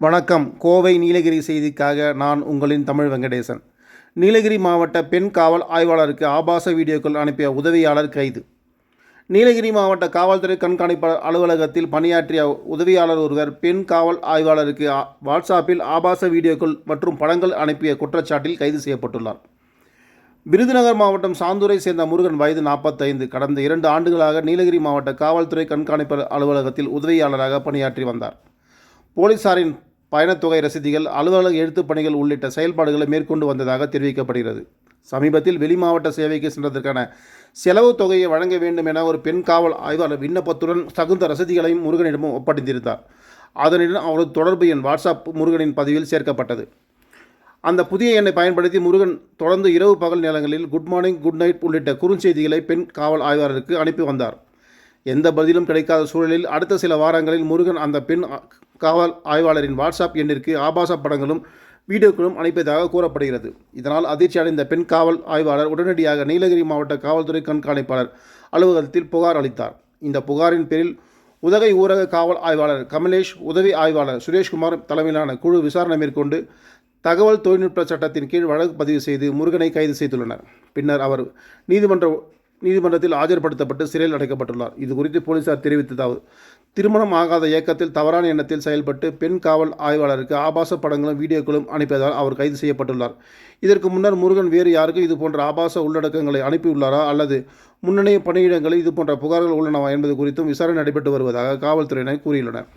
வணக்கம். கோவை நீலகிரி செய்திக்காக நான் உங்களின் தமிழ் வெங்கடேசன். நீலகிரி மாவட்ட பெண் காவல் ஆய்வாளருக்கு ஆபாச வீடியோக்கள் அனுப்பிய உதவியாளர் கைது. நீலகிரி மாவட்ட காவல்துறை கண்காணிப்பாளர் அலுவலகத்தில் பணியாற்றிய உதவியாளர் ஒருவர் பெண் காவல் ஆய்வாளருக்கு வாட்ஸ்அப்பில் ஆபாச வீடியோக்கள் மற்றும் படங்கள் அனுப்பிய குற்றச்சாட்டில் கைது செய்யப்பட்டுள்ளார். விருதுநகர் மாவட்டம் சாந்தூரை சேர்ந்த முருகன் வயது நாற்பத்தைந்து கடந்த இரண்டு ஆண்டுகளாக நீலகிரி மாவட்ட காவல்துறை கண்காணிப்பாளர் அலுவலகத்தில் உதவியாளராக பணியாற்றி வந்தார். போலீசாரின் பயணத்தொகை ரசீதிகள் அலுவலக எழுத்துப் பணிகள் உள்ளிட்ட செயல்பாடுகளை மேற்கொண்டு வந்ததாக தெரிவிக்கப்படுகிறது. சமீபத்தில் வெளி மாவட்ட சேவைக்கு சென்றதற்கான செலவு தொகையை வழங்க வேண்டும் என ஒரு பெண் காவல் ஆய்வாளர் விண்ணப்பத்துடன் தகுந்த ரசீதுகளையும் முருகனிடமும் ஒப்படைத்திருந்தார். அதனுடன் அவரது தொடர்பு எண் வாட்ஸ்அப் முருகனின் பதிவில் சேர்க்கப்பட்டது. அந்த புதிய எண்ணை பயன்படுத்தி முருகன் தொடர்ந்து இரவு பகல் நேரங்களில் குட் மார்னிங் குட் நைட் உள்ளிட்ட குறுஞ்செய்திகளை பெண் காவல் ஆய்வாளருக்கு அனுப்பி வந்தார். எந்த பதிலும் கிடைக்காத சூழலில் அடுத்த சில வாரங்களில் முருகன் அந்த பெண் காவல் ஆய்வாளரின் வாட்ஸ்அப் எண்ணிற்கு ஆபாச படங்களும் வீடியோக்களும் அனுப்பியதாக கூறப்படுகிறது. இதனால் அதிர்ச்சி அடைந்த பெண் காவல் ஆய்வாளர் உடனடியாக நீலகிரி மாவட்ட காவல்துறை கண்காணிப்பாளர் அலுவலகத்தில் புகார் அளித்தார். இந்த புகாரின் பேரில் உதகை ஊரக காவல் ஆய்வாளர் கமலேஷ் உதவி ஆய்வாளர் சுரேஷ்குமார் தலைமையிலான குழு விசாரணை மேற்கொண்டு தகவல் தொழில்நுட்ப சட்டத்தின் கீழ் வழக்கு பதிவு செய்து முருகனை கைது செய்துள்ளனர். பின்னர் அவர் நீதிமன்ற நீதிமன்றத்தில் ஆஜர்படுத்தப்பட்டு சிறையில் அடைக்கப்பட்டுள்ளார். இது குறித்து போலீசார் தெரிவித்ததாவது திருமணம் ஆகாத இயக்கத்தில் தவறான எண்ணத்தில் செயல்பட்டு பெண் காவல் ஆய்வாளருக்கு ஆபாச படங்களும் வீடியோக்களும் அனுப்பியதால் அவர் கைது செய்யப்பட்டுள்ளார். இதற்கு முன்னர் முருகன் வேறு யாருக்கும் இது போன்ற ஆபாச உள்ளடக்கங்களை அனுப்பியுள்ளாரா அல்லது முன்னணி பணியிடங்களில் இது போன்ற புகார்கள் உள்ளனவா என்பது குறித்தும் விசாரணை நடைபெற்று வருவதாக காவல்துறையினர் கூறியுள்ளனர்.